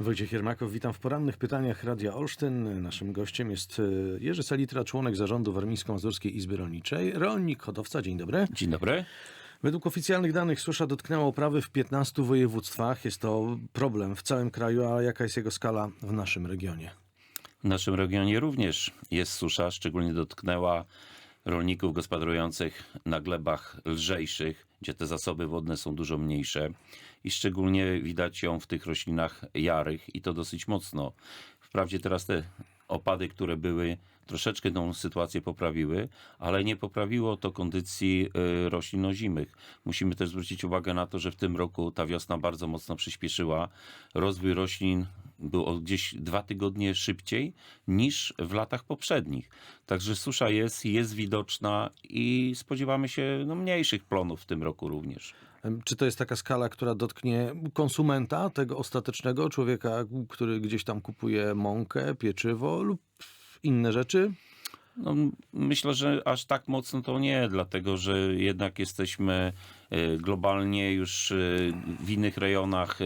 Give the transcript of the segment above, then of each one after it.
Wojciech Jermakow, witam w porannych pytaniach Radia Olsztyn. Naszym gościem jest e, Jerzy Salitra, członek zarządu Warmińsko-Mazurskiej Izby Rolniczej, rolnik, hodowca. Dzień dobry. Dzień dobry. Według oficjalnych danych susza dotknęła uprawy w 15 województwach. Jest to problem w całym kraju, a jaka jest jego skala w naszym regionie? W naszym regionie również jest susza, szczególnie dotknęła rolników gospodarujących na glebach lżejszych, gdzie te zasoby wodne są dużo mniejsze i szczególnie widać ją w tych roślinach jarych i to dosyć mocno. Wprawdzie teraz te opady, które były, troszeczkę tą sytuację poprawiły, ale nie poprawiło to kondycji y, roślin ozimych. Musimy też zwrócić uwagę na to, że w tym roku ta wiosna bardzo mocno przyspieszyła. Rozwój roślin był o gdzieś dwa tygodnie szybciej niż w latach poprzednich. Także susza jest, jest widoczna i spodziewamy się no, mniejszych plonów w tym roku również. Czy to jest taka skala, która dotknie konsumenta, tego ostatecznego człowieka, który gdzieś tam kupuje mąkę, pieczywo lub inne rzeczy? No, myślę, że aż tak mocno to nie, dlatego że jednak jesteśmy e, globalnie już e, w innych rejonach e,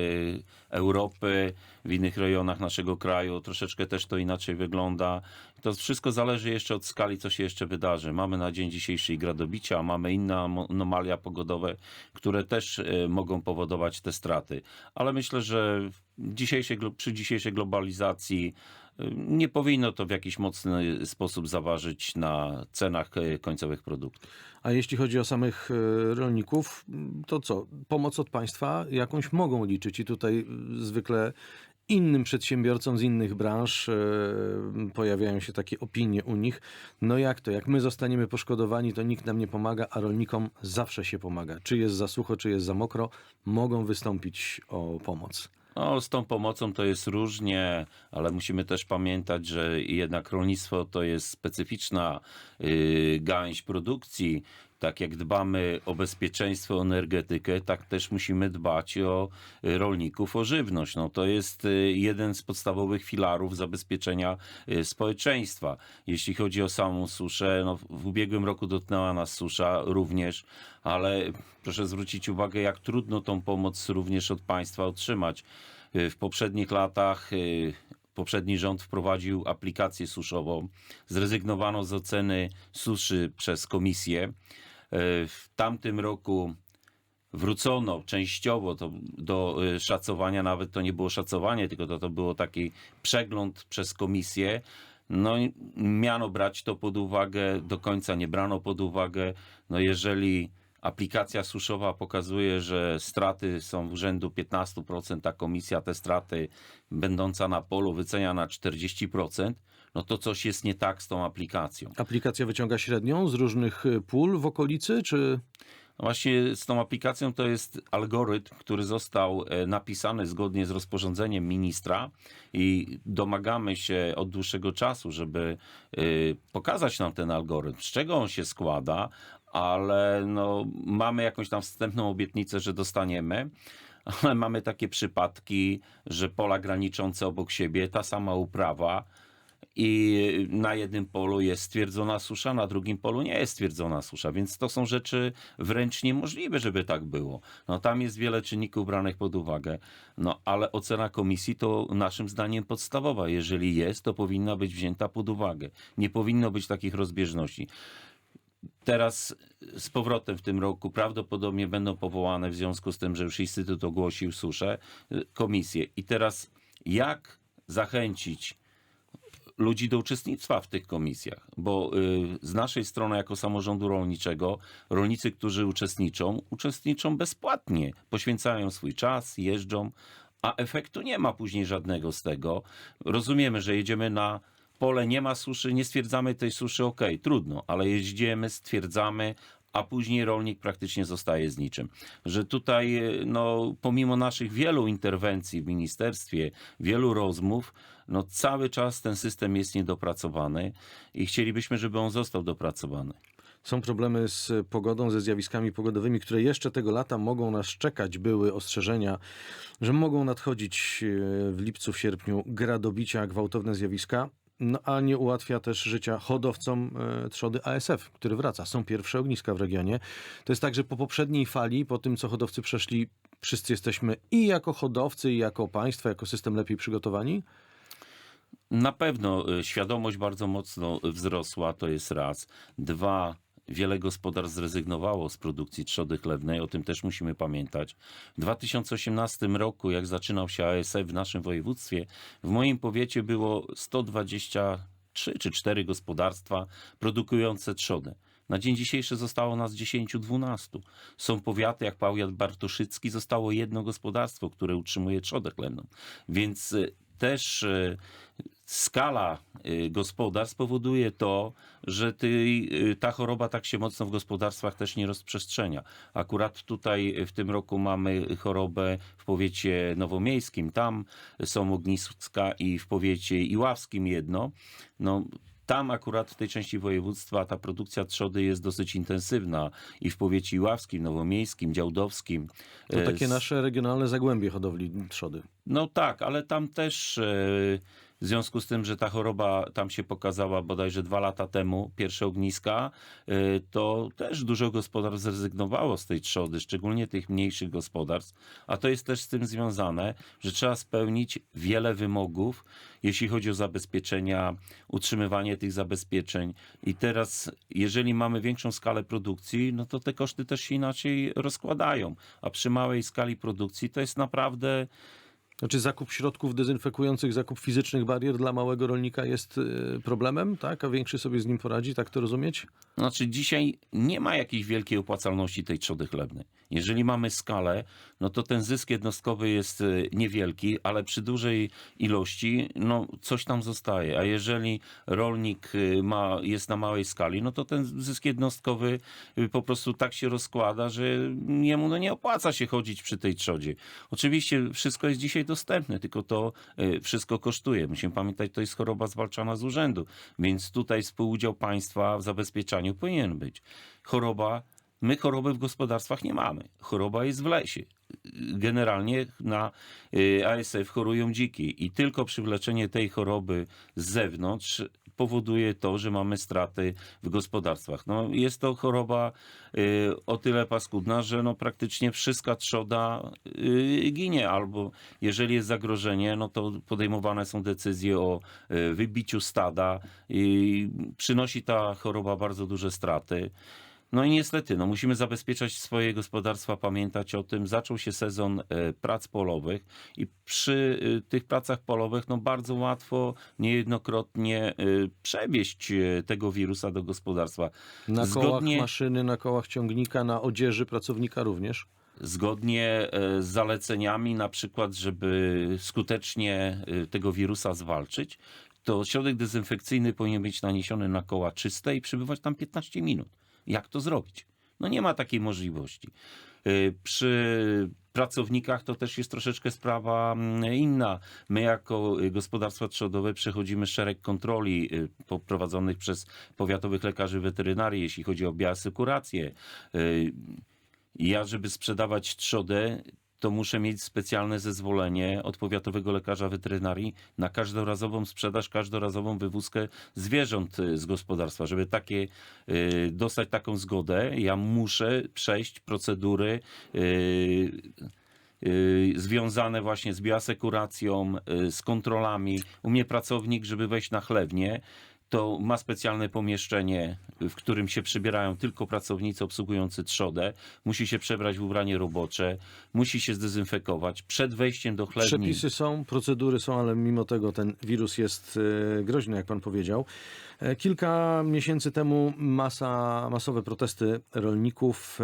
Europy, w innych rejonach naszego kraju. Troszeczkę też to inaczej wygląda. To wszystko zależy jeszcze od skali, co się jeszcze wydarzy. Mamy na dzień dzisiejszy gradobicia, mamy inne anomalia pogodowe, które też e, mogą powodować te straty. Ale myślę, że dzisiejszej, przy dzisiejszej globalizacji e, nie powinno to w jakiś mocny sposób zaważyć na cenach e, końcowych produktów. A jeśli chodzi o samych rolników, to co? Pomoc od państwa jakąś mogą liczyć i tutaj zwykle innym przedsiębiorcom z innych branż e, pojawiają się takie opinie u nich. No jak to? Jak my zostaniemy poszkodowani, to nikt nam nie pomaga, a rolnikom zawsze się pomaga. Czy jest za sucho, czy jest za mokro, mogą wystąpić o pomoc. No, z tą pomocą to jest różnie, ale musimy też pamiętać, że jednak rolnictwo to jest specyficzna yy, gałęź produkcji. Tak jak dbamy o bezpieczeństwo, energetykę, tak też musimy dbać o y, rolników, o żywność. No, to jest y, jeden z podstawowych filarów zabezpieczenia y, społeczeństwa. Jeśli chodzi o samą suszę, no, w ubiegłym roku dotknęła nas susza również, ale proszę zwrócić uwagę, jak trudno tą pomoc również od państwa otrzymać. W poprzednich latach poprzedni rząd wprowadził aplikację suszową. Zrezygnowano z oceny suszy przez komisję. Y, W tamtym roku wrócono częściowo to do y, szacowania, nawet to nie było szacowanie, tylko to, to było taki przegląd przez komisję. No i miano brać to pod uwagę, do końca nie brano pod uwagę. No jeżeli aplikacja suszowa pokazuje, że straty są w rzędu 15%, a komisja te straty będąca na polu wycenia na 40%, no to coś jest nie tak z tą aplikacją. Aplikacja wyciąga średnią z różnych e, pól w okolicy, czy? No Właśnie z tą aplikacją to jest algorytm, który został e, napisany zgodnie z rozporządzeniem ministra i domagamy się od dłuższego czasu, żeby e, pokazać nam ten algorytm, z czego on się składa, ale no, mamy jakąś tam wstępną obietnicę, że dostaniemy. Ale mamy takie przypadki, że pola graniczące obok siebie, ta sama uprawa, i na jednym polu jest stwierdzona susza, na drugim polu nie jest stwierdzona susza, więc to są rzeczy wręcz niemożliwe, żeby tak było. No tam jest wiele czynników branych pod uwagę, no ale ocena komisji to naszym zdaniem podstawowa. Jeżeli jest, to powinna być wzięta pod uwagę. Nie powinno być takich rozbieżności. Teraz z powrotem w tym roku prawdopodobnie będą powołane w związku z tym, że już Instytut ogłosił suszę, y, komisje. I teraz jak zachęcić ludzi do uczestnictwa w tych komisjach, bo y, z naszej strony jako samorządu rolniczego rolnicy, którzy uczestniczą, uczestniczą bezpłatnie, poświęcają swój czas, jeżdżą, a efektu nie ma później żadnego z tego. Rozumiemy, że jedziemy na pole, nie ma suszy, nie stwierdzamy tej suszy, okej, trudno, ale jeździmy, stwierdzamy, a później rolnik praktycznie zostaje z niczym. Że tutaj, e, no, pomimo naszych wielu interwencji w ministerstwie, wielu rozmów, no, cały czas ten system jest niedopracowany i chcielibyśmy, żeby on został dopracowany. Są problemy z pogodą, ze zjawiskami pogodowymi, które jeszcze tego lata mogą nas czekać. Były ostrzeżenia, że mogą nadchodzić e, w lipcu, w sierpniu gradobicia, gwałtowne zjawiska. No, a nie ułatwia też życia hodowcom e, trzody ASF, który wraca. Są pierwsze ogniska w regionie. To jest tak, że po poprzedniej fali, po tym co hodowcy przeszli, wszyscy jesteśmy i jako hodowcy, i jako państwo, jako system lepiej przygotowani. Na pewno y, świadomość bardzo mocno wzrosła, to jest raz. Dwa, wiele gospodarstw zrezygnowało z produkcji trzody chlewnej, o tym też musimy pamiętać. W 2018 roku, jak zaczynał się ASF w naszym województwie, w moim powiecie było 123 czy 4 gospodarstwa produkujące trzodę. Na dzień dzisiejszy zostało nas 10-12. Są powiaty jak powiat bartoszycki, zostało jedno gospodarstwo, które utrzymuje trzodę chlewną. Więc y, też y, skala y, gospodarstw powoduje to, że ty, y, ta choroba tak się mocno w gospodarstwach też nie rozprzestrzenia. Akurat tutaj w tym roku mamy chorobę w powiecie nowomiejskim. Tam są ogniska i w powiecie iławskim jedno. No, tam akurat w tej części województwa ta produkcja trzody jest dosyć intensywna i w powiecie iławskim, nowomiejskim, działdowskim. To E, takie nasze regionalne zagłębie hodowli trzody. no tak, ale tam też e, w związku z tym, że ta choroba tam się pokazała bodajże dwa lata temu, pierwsze ogniska, e, to też dużo gospodarstw zrezygnowało z tej trzody, szczególnie tych mniejszych gospodarstw. A to jest też z tym związane, że trzeba spełnić wiele wymogów, jeśli chodzi o zabezpieczenia, utrzymywanie tych zabezpieczeń. I teraz, jeżeli mamy większą skalę produkcji, no to te koszty też się inaczej rozkładają. A przy małej skali produkcji to jest naprawdę Znaczy zakup środków dezynfekujących, zakup fizycznych barier dla małego rolnika jest y, problemem, tak? A większy sobie z nim poradzi, tak to rozumieć? Znaczy dzisiaj nie ma jakiejś wielkiej opłacalności tej trzody chlebnej. Jeżeli mamy skalę, no to ten zysk jednostkowy jest e, niewielki, ale przy dużej ilości no coś tam zostaje. A jeżeli rolnik e, ma, jest na małej skali, no to ten zysk jednostkowy e, po prostu tak się rozkłada, że jemu no nie opłaca się chodzić przy tej trzodzie. Oczywiście wszystko jest dzisiaj dostępne, tylko to wszystko kosztuje. Musimy pamiętać, to jest choroba zwalczana z urzędu, więc tutaj współudział państwa w zabezpieczaniu powinien być. Choroba My choroby w gospodarstwach nie mamy. Choroba jest w lesie. Generalnie na y, ASF chorują dziki i tylko przywleczenie tej choroby z zewnątrz powoduje to, że mamy straty w gospodarstwach. No, jest to choroba y, o tyle paskudna, że no, praktycznie wszystka trzoda y, ginie, albo jeżeli jest zagrożenie, no to podejmowane są decyzje o wybiciu stada i przynosi ta choroba bardzo duże straty. No i niestety, no musimy zabezpieczać swoje gospodarstwa, pamiętać o tym. Zaczął się sezon e, prac polowych i przy e, tych pracach polowych no bardzo łatwo, niejednokrotnie e, przewieźć tego wirusa do gospodarstwa. Na kołach Zgodnie- maszyny, na kołach ciągnika, na odzieży pracownika również. Zgodnie z zaleceniami, na przykład, żeby skutecznie tego wirusa zwalczyć, to środek dezynfekcyjny powinien być naniesiony na koła czyste i przebywać tam 15 minut. Jak to zrobić? No nie ma takiej możliwości. E, Przy pracownikach to też jest troszeczkę sprawa mm, inna. My jako y, gospodarstwa trzodowe przechodzimy szereg kontroli y, poprowadzonych przez powiatowych lekarzy weterynarii, jeśli chodzi o bioasekurację. Y, ja, żeby sprzedawać trzodę, to muszę mieć specjalne zezwolenie od powiatowego lekarza weterynarii na każdorazową sprzedaż, każdorazową wywózkę zwierząt y, z gospodarstwa. Żeby takie, y, dostać taką zgodę, ja muszę przejść procedury y, związane właśnie z bioasekuracją, z kontrolami. U mnie pracownik, żeby wejść na chlewnię, to ma specjalne pomieszczenie, w którym się przybierają tylko pracownicy obsługujący trzodę. Musi się przebrać w ubranie robocze, musi się zdezynfekować. Przed wejściem do chlewni Przepisy są, procedury są, ale mimo tego ten wirus jest e, groźny, jak pan powiedział. E, Kilka miesięcy temu masa, masowe protesty rolników.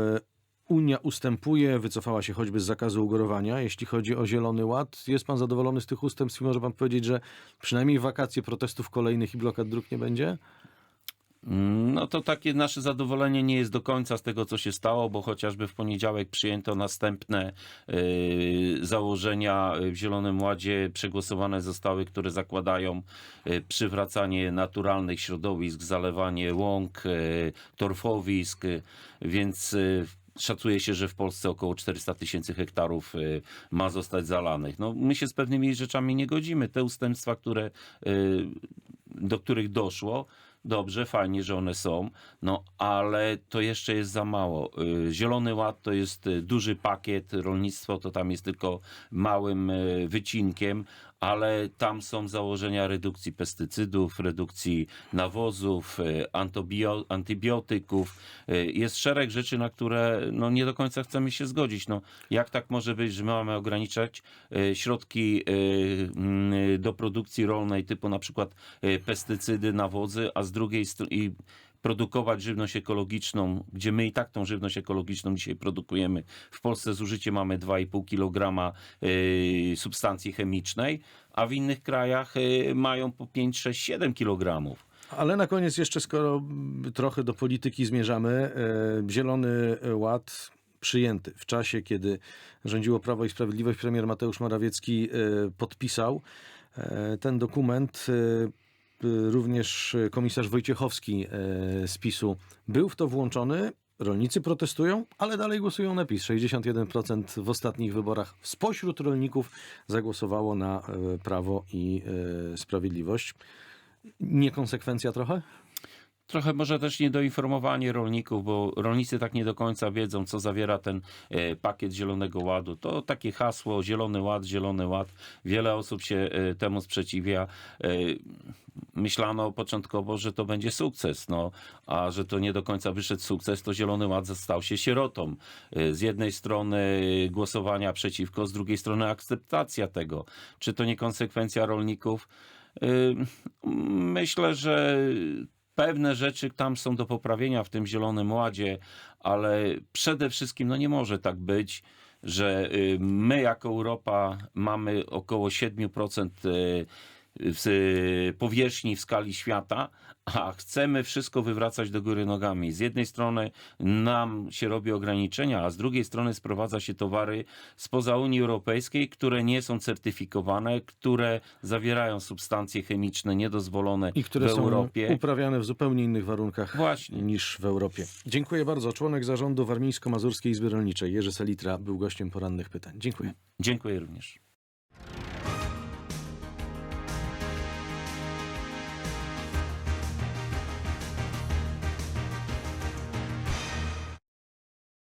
Unia ustępuje, wycofała się choćby z zakazu ugorowania. Jeśli chodzi o Zielony Ład, jest pan zadowolony z tych ustępstw i może pan powiedzieć, że przynajmniej w wakacje protestów kolejnych i blokad dróg nie będzie? No to takie nasze zadowolenie nie jest do końca z tego, co się stało, bo chociażby w poniedziałek przyjęto następne y, założenia w Zielonym Ładzie, przegłosowane zostały, które zakładają y, przywracanie naturalnych środowisk, zalewanie łąk, y, torfowisk, więc y, Szacuje się, że w Polsce około 400 tysięcy hektarów y, ma zostać zalanych. No, my się z pewnymi rzeczami nie godzimy. Te ustępstwa, które y, do których doszło. Dobrze, fajnie, że one są, no ale to jeszcze jest za mało. Y, Zielony Ład to jest duży pakiet, rolnictwo to tam jest tylko małym wycinkiem, ale tam są założenia redukcji pestycydów, redukcji nawozów, y, antybiotyków. Y, Jest szereg rzeczy, na które no, nie do końca chcemy się zgodzić. No, jak tak może być, że my mamy ograniczać y, środki mm, do produkcji rolnej, typu na przykład pestycydy, nawozy, a z drugiej strony produkować żywność ekologiczną, gdzie my i tak tą żywność ekologiczną dzisiaj produkujemy. W Polsce zużycie mamy 2,5 kg y, substancji chemicznej, a w innych krajach y, mają po 5, 6, 7 kg. Ale na koniec jeszcze, skoro trochę do polityki zmierzamy, e, Zielony Ład przyjęty w czasie, kiedy rządziło Prawo i Sprawiedliwość, premier Mateusz Morawiecki podpisał ten dokument. E, Również komisarz Wojciechowski e, z PiSu był w to włączony. Rolnicy protestują, ale dalej głosują na PiS. 61% w ostatnich wyborach spośród rolników zagłosowało na e, Prawo i e, Sprawiedliwość. Niekonsekwencja trochę? Trochę może też niedoinformowanie rolników, bo rolnicy tak nie do końca wiedzą, co zawiera ten e, pakiet Zielonego Ładu. To takie hasło Zielony Ład, Zielony Ład. Wiele osób się e, temu sprzeciwia. E, Myślano początkowo, że to będzie sukces, no, a że to nie do końca wyszedł sukces, to Zielony Ład stał się sierotą. Z jednej strony głosowania przeciwko, z drugiej strony akceptacja tego. Czy to nie konsekwencja rolników? Myślę, że pewne rzeczy tam są do poprawienia w tym Zielonym Ładzie, ale przede wszystkim no nie może tak być, że y, my jako Europa mamy około 7% w y, powierzchni w skali świata, a chcemy wszystko wywracać do góry nogami. Z jednej strony nam się robi ograniczenia, a z drugiej strony sprowadza się towary spoza Unii Europejskiej, które nie są certyfikowane, które zawierają substancje chemiczne niedozwolone I które w są Europie. uprawiane w zupełnie innych warunkach Właśnie. niż w Europie. Dziękuję bardzo. Członek zarządu Warmińsko-Mazurskiej Izby Rolniczej Jerzy Selitra był gościem porannych pytań. Dziękuję. Dziękuję również.